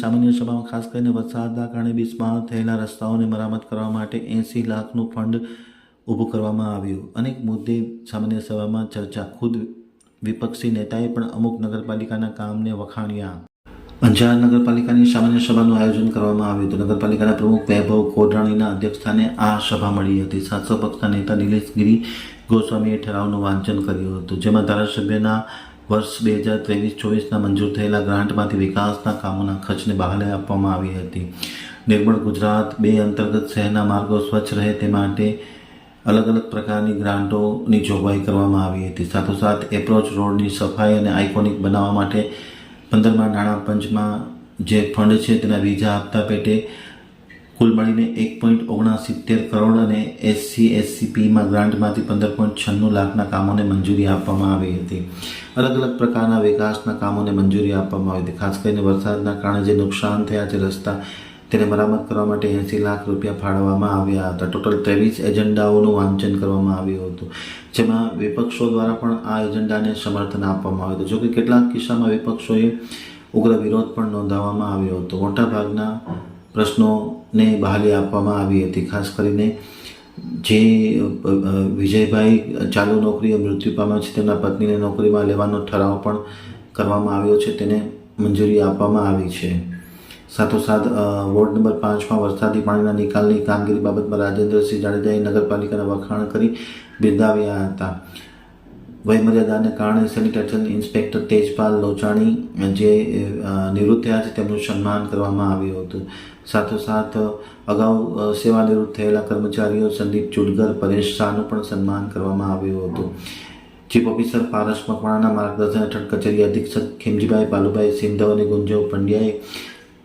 સામાન્ય સભામાં ખાસ કરીને વરસાદના કારણે બિસ્માર થયેલા રસ્તાઓની મરામત કરવા માટે એંસી લાખનું ફંડ ઊભું કરવામાં આવ્યું. અનેક મુદ્દે સામાન્ય સભામાં ચર્ચા. ખુદ વિપક્ષી નેતાએ પણ અમુક નગરપાલિકાના કામને વખાણ્યા. અંજાર નગરપાલિકાની સામાન્ય સભાનું આયોજન કરવામાં આવ્યું હતું. નગરપાલિકાના પ્રમુખ વૈભવ કોડરાણીના અધ્યક્ષસ્થાને આ સભા મળી હતી. સાતસો પક્ષના નેતા નિલેશ ગિરી ગોસ્વામીએ ઠરાવનું વાંચન કર્યું હતું, જેમાં ધારાસભ્યના વર્ષ બે હજાર ત્રેવીસ, ચોવીસના મંજૂર થયેલા ગ્રાન્ટમાંથી વિકાસના કામોના ખર્ચને બહાલે આપવામાં આવી હતી. નિર્મળ ગુજરાત બે અંતર્ગત શહેરના માર્ગો સ્વચ્છ રહે તે માટે અલગ અલગ પ્રકારની ગ્રાન્ટોની જોગવાઈ કરવામાં આવી હતી. સાથોસાથ એપ્રોચ રોડની સફાઈ અને આઇકોનિક બનાવવા માટે પંદરમા નાણાં પંચમાં જે ફંડ છે તેના વીજા હપ્તા પેટે કુલ મળીને એક પોઈન્ટ ઓગણસિત્તેર કરોડ અને એસસી એસસીપીમાં ગ્રાન્ટમાંથી પંદર પોઈન્ટ છન્નું લાખના કામોને મંજૂરી આપવામાં આવી હતી. અલગ અલગ પ્રકારના વિકાસના કામોને મંજૂરી આપવામાં આવી હતી. ખાસ કરીને વરસાદના કારણે જે નુકસાન થયા છે રસ્તા, તેને મરામત કરવા માટે એંસી લાખ રૂપિયા ફાળવવામાં આવ્યા હતા. ટોટલ ત્રેવીસ એજન્ડાઓનું વાંચન કરવામાં આવ્યું હતું, જેમાં વિપક્ષો દ્વારા પણ આ એજન્ડાને સમર્થન આપવામાં આવ્યું હતું. જોકે કેટલાક કિસ્સામાં વિપક્ષોએ ઉગ્ર વિરોધ પણ નોંધાવવામાં આવ્યો હતો. મોટાભાગના પ્રશ્નોને બહાલી આપવામાં આવી હતી. ખાસ કરીને જે વિજયભાઈ ચાલુ નોકરીએ મૃત્યુ પામ્યો છે, તેમના પત્નીને નોકરીમાં લેવાનો ઠરાવ પણ કરવામાં આવ્યો છે, તેને મંજૂરી આપવામાં આવી છે. સાથોસાથ વોર્ડ નંબર પાંચમાં વરસાદી પાણીના નિકાલની કામગીરી બાબતમાં રાજેન્દ્રસિંહ જાડેજાએ નગરપાલિકાના વખાણ કરી બિરદાવ્યા હતા. વયમર્યાદાને કારણે સેનિટેશન ઇન્સ્પેક્ટર તેજપાલ લોચાણી જે નિવૃત્ત થયા છે, તેમનું સન્માન કરવામાં આવ્યું હતું. સાથોસાથ, અગાઉ સેવાનિવૃત્ત થયેલા કર્મચારીઓ સંદીપ ચુડગર, પરેશ શાહનું પણ સન્માન કરવામાં આવ્યું હતું. ચીફ ઓફિસર પારસ મકવાણાના માર્ગદર્શન હેઠળ કચેરી અધિક્ષક ખીમજીભાઈ પાલુભાઈ સિંધવ અને ગુંજવ પંડ્યાએ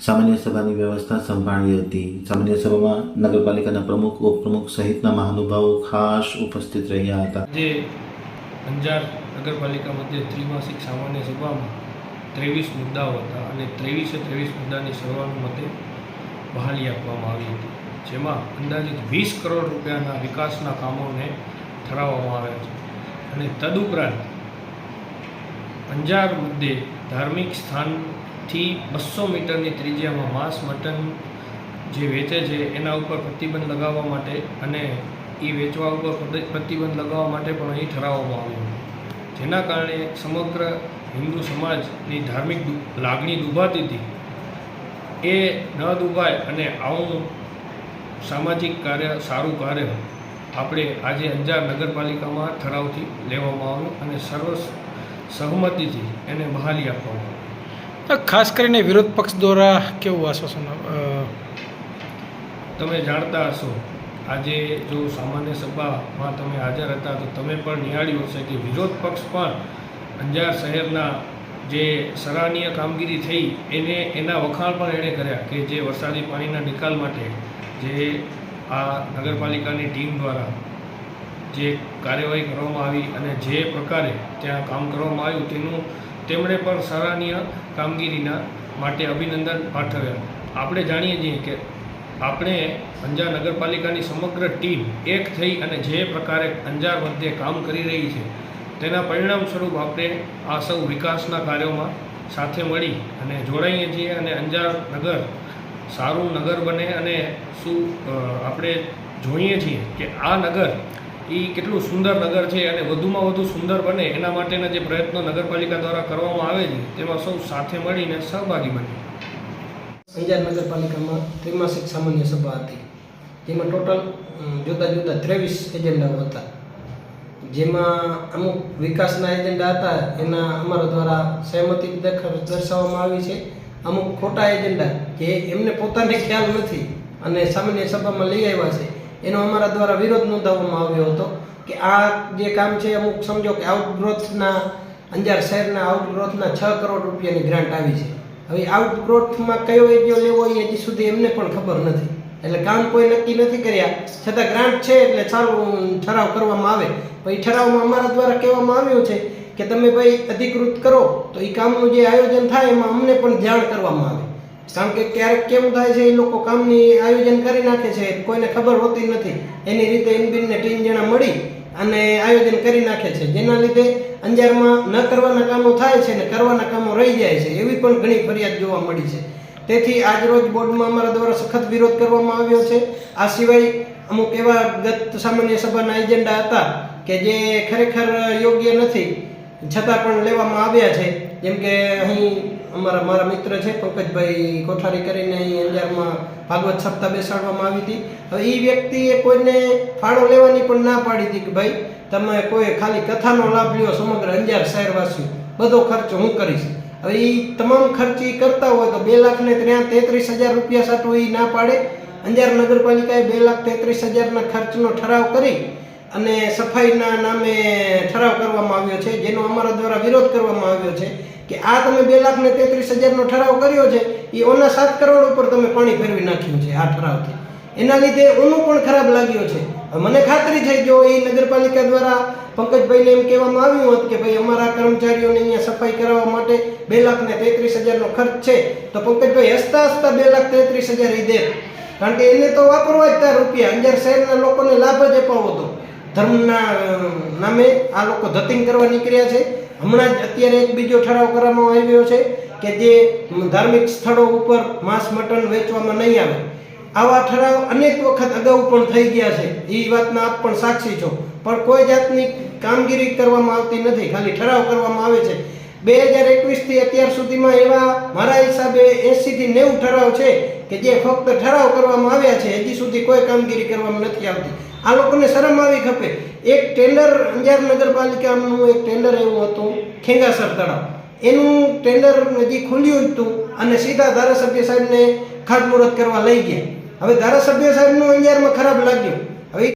સામાન્ય સભાની વ્યવસ્થા સંભાળી હતી. સામાન્ય સભામાં નગરપાલિકાના પ્રમુખ, ઉપપ્રમુખ સહિતના મહાનુભાવો ખાસ ઉપસ્થિત રહ્યા હતા. આજે અંજાર નગરપાલિકા મધ્ય ત્રિમાસિક સામાન્ય સભામાં ત્રેવીસ મુદ્દાઓ હતા અને ત્રેવીસે ત્રેવીસ મુદ્દાની સર્વાનુમતે બહાલી આપવામાં આવી હતી, જેમાં અંદાજિત વીસ કરોડ રૂપિયાના વિકાસના કામોને ઠરાવવામાં આવ્યા છે. અને તદુપરાંત અંજાર મુદ્દે ધાર્મિક સ્થાનથી બસો મીટરની ત્રિજ્યામાં માંસ મટન જે વેચે છે, એના ઉપર પ્રતિબંધ લગાવવા માટે અને એ વેચવા ઉપર પ્રતિબંધ લગાવવા માટે પણ અહીં ઠરાવવામાં આવ્યું. જેના કારણે સમગ્ર હિન્દુ સમાજની ધાર્મિક લાગણી દુભાતી હતી. એ ન દુભાય અને આવું સામાજિક કાર્ય સારું કાર્ય આપણે આજે અંજાર નગરપાલિકામાં ઠરાવથી લેવામાં આવ્યો અને સર્વ સહમતિથી એને બહાલી આપવામાં આવી. તો ખાસ કરીને વિરોધ પક્ષ દ્વારા કેવું આશ્વાસન તમે જાણતા હશો આજે જો સામાન્ય સભામાં તમે હાજર હતા, તો તમે પણ નિહાળ્યું હશે કે વિરોધ પક્ષ પણ અંજાર શહેરના જે સરાહનીય કામગીરી થઈ, એને, એના વખાણ પણ એણે કર્યા કે જે વરસાદી પાણીના નિકાલ માટે જે આ નગરપાલિકાની ટીમ દ્વારા જે કાર્યવાહી કરવામાં આવી અને જે પ્રકારે ત્યાં કામ કરવામાં આવ્યું, તેનું તેમણે પણ સરાહનીય કામગીરીના માટે અભિનંદન પાઠવ્યા. આપણે જાણીએ છીએ કે આપણે અંજાર નગરપાલિકાની સમગ્ર ટીમ એક થઈ અને જે પ્રકારે અંજાર મધ્યે કામ કરી રહી છે, તેના પરિણામ સ્વરૂપ આપણે આ સૌ વિકાસના કાર્યોમાં સાથે મળી અને જોડાઈએ છીએ અને અંજાર નગર સારું નગર બને અને શું આપણે જોઈએ છીએ કે આ નગર એ કેટલું સુંદર નગર છે અને વધુમાં વધુ સુંદર બને એના માટેના જે પ્રયત્નો નગરપાલિકા દ્વારા કરવામાં આવે છે, તેમાં સૌ સાથે મળીને સહભાગી બને. અંજાર નગરપાલિકામાં ત્રિમાસિક સામાન્ય સભા હતી. જેમાં ટોટલ જુદા જુદા ત્રેવીસ એજન્ડાઓ હતા. જેમાં અમુક વિકાસના એજન્ડા હતા, એના અમારા દ્વારા સહમતિ દર્શાવવામાં આવી છે. અમુક ખોટા એજન્ડા જે એમને પોતાને ખ્યાલ નથી અને સામાન્ય સભામાં લઈ આવ્યા છે. એનો અમારા દ્વારા વિરોધ નોંધાવવામાં આવ્યો હતો કે આ જે કામ છે, અમુક સમજો કે આઉટગ્રોથના અંજાર શહેરના આઉટગ્રોથના છ કરોડ રૂપિયાની ગ્રાન્ટ આવી છે. હવે આઉટગ્રોથમાં કયો એરિયો લેવો એ હજી સુધી એમને પણ ખબર નથી. એટલે કામ કોઈ નક્કી નથી કર્યા. છતાં ગ્રાન્ટ છે એટલે સારું ઠરાવ કરવામાં આવે. પછી ઠરાવમાં અમારા દ્વારા કહેવામાં આવ્યું છે કે તમે ભાઈ અધિકૃત કરો, તો એ કામનું જે આયોજન થાય એમાં અમને પણ ધ્યાન કરવામાં આવે. કારણ કે ક્યારેક કેવું થાય છે એ લોકો કામની આયોજન કરી નાખે છે, કોઈને ખબર હોતી નથી. એની રીતે ઇનબિનને ટીમ જણા મળી અને આયોજન કરી નાખે છે. જેના લીધે અંજારમાં ન કરવાના કામો થાય છે ને કરવાના કામો રહી જાય છે, એવી પણ ઘણી ફરિયાદ જોવા મળી છે. તેથી આજ રોજ બોર્ડમાં અમારા દ્વારા સખત વિરોધ કરવામાં આવ્યો છે. આ સિવાય અમુક એવા ગત સામાન્ય સભાના એજન્ડા હતા કે જે ખરેખર યોગ્ય નથી, છતાં પણ લેવામાં આવ્યા છે. જેમ કે અહીં અમારા મારા મિત્ર છે, પંકજભાઈ કોઠારી કરીને અંજારમાં ભાગવત સપ્તાહ બેસાડવામાં આવી હતી. હવે એ વ્યક્તિએ કોઈને ફાળો લેવાની પણ ના પાડી હતી કે ભાઈ, તમે કોઈ ખાલી કથાનો લાભ લ્યો સમગ્ર અંજાર શહેરવાસીઓ. બધો ખર્ચ હું કરીશ. હવે એ તમામ ખર્ચ એ કરતા હોય તો બે લાખ ને ત્યાં તેત્રીસ હજાર રૂપિયા સાટું એ ના પાડે. અંજાર નગરપાલિકાએ બે લાખ તેત્રીસ હજારના ખર્ચનો ઠરાવ કરી અને સફાઈના નામે ઠરાવ કરવામાં આવ્યો છે, જેનો અમારા દ્વારા વિરોધ કરવામાં આવ્યો છે. કે આ તમે બે લાખ ને તેત્રીસ હજારનો ઠરાવ કર્યો છે, એ ઓના સાત કરોડ ઉપર તમે પાણી ફેરવી નાખ્યું છે આ ઠરાવથી. એના લીધે ઓનું પણ ખરાબ લાગ્યો છે. મને ખાતરી છે જો એ નગરપાલિકા દ્વારા પંકજભાઈને એમ કહેવામાં આવ્યું હોત કે ભાઈ અમારા કર્મચારીઓને અહીંયા સફાઈ કરાવવા માટે બે લાખ ને તેત્રીસ હજારનો ખર્ચ છે, તો પંકજભાઈ હસતા હસતા બે લાખ તેત્રીસ હજાર એ દે. કારણ કે એને તો વાપરવા જ ત્યાં રૂપિયા. અંજાર શહેરના લોકોને લાભ જ અપાવો હતો. ધર્મના નામે આ લોકો ધતિંગ કરવા નીકળ્યા છે. હમણાં જ અત્યારે એક બીજો ઠરાવ કરવામાં આવ્યો છે કે જે ધાર્મિક સ્થળો ઉપર માંસ મટન વેચવામાં નહીં આવે. આવા ઠરાવ અનેક વખત અગાઉ પણ થઈ ગયા છે. એ વાતના આપ પણ સાક્ષી છો. પણ કોઈ જાતની કામગીરી કરવામાં આવતી નથી. ખાલી ઠરાવ કરવામાં આવે છે. બે હજાર એકવીસથી અત્યાર સુધીમાં એવા મારા હિસાબે એંસીથી નેવું ઠરાવ છે કે જે ફક્ત ઠરાવ કરવામાં આવ્યા છે, હજી સુધી કોઈ કામગીરી કરવામાં નથી આવતી. આ લોકોને શરમ આવી ખપે. એક ટેન્ડર અંજાર નગરપાલિકાનું એક ટેન્ડર એવું હતું, ખેંગાસર તળાવ. એનું ટેન્ડર હજી ખુલ્યું હતું અને સીધા ધારાસભ્ય સાહેબને ખાતમુહૂર્ત કરવા લઈ ગયા. હવે ધારાસભ્ય સાહેબનું અંજારમાં ખરાબ લાગ્યું.